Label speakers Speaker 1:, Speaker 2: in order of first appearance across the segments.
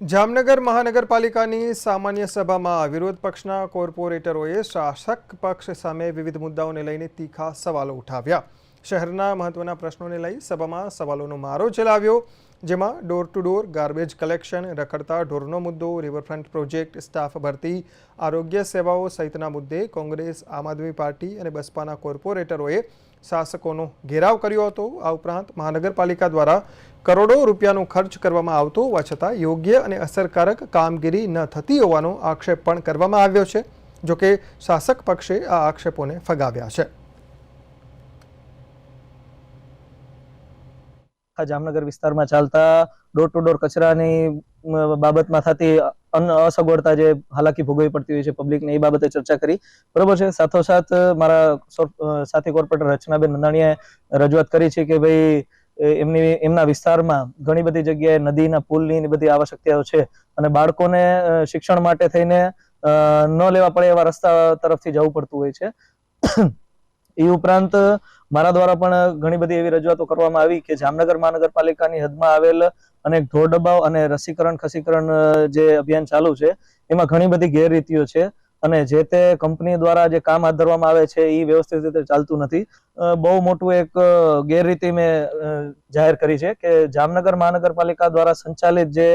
Speaker 1: જામનગર મહાનગરપાલિકાની સામાન્ય સભામાં વિરોધ પક્ષના કોર્પોરેટરોએ શાસક પક્ષ સામે વિવિધ મુદ્દાઓને લઈને તીખા સવાલો ઉઠાવ્યા. શહેરના મહત્વના પ્રશ્નોને લઈ સભામાં સવાલોનો મારો ચલાવ્યો, જેમાં door to door garbage collection રખડતા ઢોરનો મુદ્દો રિવરફ્રન્ટ પ્રોજેક્ટ સ્ટાફ ભરતી, આરોગ્ય સેવાઓ સહિતના મુદ્દે કોંગ્રેસ, આમ આદમી પાર્ટી અને બસપાના કોર્પોરેટરોએ શાસકોનો ઘેરાવ કર્યો હતો. આ ઉપરાંત મહાનગરપાલિકા દ્વારા કરોડો રૂપિયાનો ખર્ચ કરવામાં આવતો હોવા છતાં યોગ્ય અને અસરકારક કામગીરી ન થતી હોવાનો આક્ષેપ પણ કરવામાં આવ્યો છે. જોકે શાસક પક્ષે આ આક્ષેપોને ફગાવ્યા છે.
Speaker 2: આ જામનગર વિસ્તારમાં ચાલતા ડોર ટુ ડોર કચરાની બાબતમાં થતી અસગવડતા જે હાલાકી ભોગવવી પડતી હોય છે પબ્લિકને એ બાબતે ચર્ચા કરી. બરોબર છે? સાથોસાથ મારા સાથે કોર્પોરેટર રચનાબેન નંદાણીએ રજૂઆત કરી છે કે ભાઈ એમની, એમના વિસ્તારમાં ઘણી બધી જગ્યાએ નદીના પુલની એની બધી આવશ્યકતાઓ છે અને બાળકોને શિક્ષણ માટે થઈને ન લેવા પડે એવા રસ્તા તરફથી જવું પડતું હોય છે. એ ઉપરાંત મારા દ્વારા પણ ઘણી બધી એવી રજૂઆતો કરવામાં આવી કે જામનગર મહાનગરપાલિકાની હદમાં આવેલ અનેક ઢોર ડબ્બાઓ અને રસીકરણ, ખસીકરણ જે અભિયાન ચાલુ છે, એમાં ઘણી બધી ગેરરીતિઓ છે અને જે તે કંપની દ્વારા જે કામ હાથ ધરવામાં આવે છે એ વ્યવસ્થિત રીતે ચાલતું નથી. બહુ મોટું એક ગેરરીતિ મેં જાહેર કરી છે કે જામનગર મહાનગરપાલિકા દ્વારા સંચાલિત જે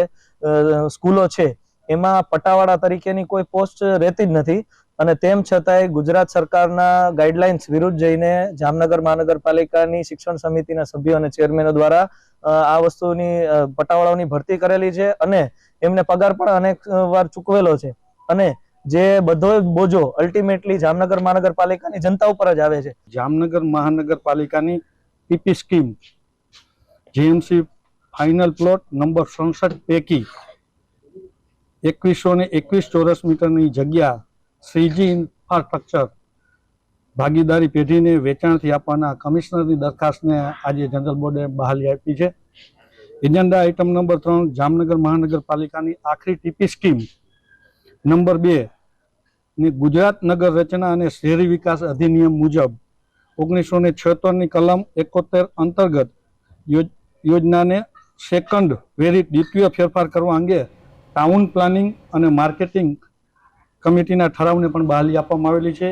Speaker 2: સ્કૂલો છે, એમાં પટાવાળા તરીકેની કોઈ પોસ્ટ રહેતી જ નથી. અને તેમ છતાંય ગુજરાત સરકારના ગાઈડલાઇન્સ વિરુદ્ધ જઈને જામનગર મહાનગરપાલિકાની શિક્ષણ સમિતિના સભ્યો અને ચેરમેનો દ્વારા આ વસ્તુની પટાવાળાઓની ભરતી કરેલી છે અને એમને પગાર પણ અનેક વાર ચૂકવેલો છે. અને જે બધો બોજો અલ્ટિમેટલી જામનગર મહાનગરપાલિકાની જનતા ઉપર જ આવે છે.
Speaker 3: જામનગર મહાનગરપાલિકાની PP scheme, GMC final plot number સડસઠ પૈકી એકવીસો ને એકવીસ ચોરસ મીટરની જગ્યા શ્રીજી ઇન્ફ્રાસ્ટ્રક્ચર ભાગીદારી પેઢીને વેચાણથી આપવાના કમિશનરની દરખાસ્તને આજે જનરલ બોર્ડે બહાલી આપી છે. એજન્ડા આઇટમ નંબર ત્રણ, જામનગર મહાનગરપાલિકાની આખરી ટીપી સ્કીમ નંબર બે, ની ગુજરાત નગર રચના અને શહેરી વિકાસ અધિનિયમ મુજબ ઓગણીસો ને છોતેરની કલમ એકોતેર અંતર્ગત યોજ- યોજનાને સેકન્ડ વેરી દ્વિતીય ફેરફાર કરવા અંગે ટાઉન પ્લાનિંગ અને માર્કેટિંગ કમિટીના ઠરાવને પણ બહાલી આપવામાં આવેલી છે.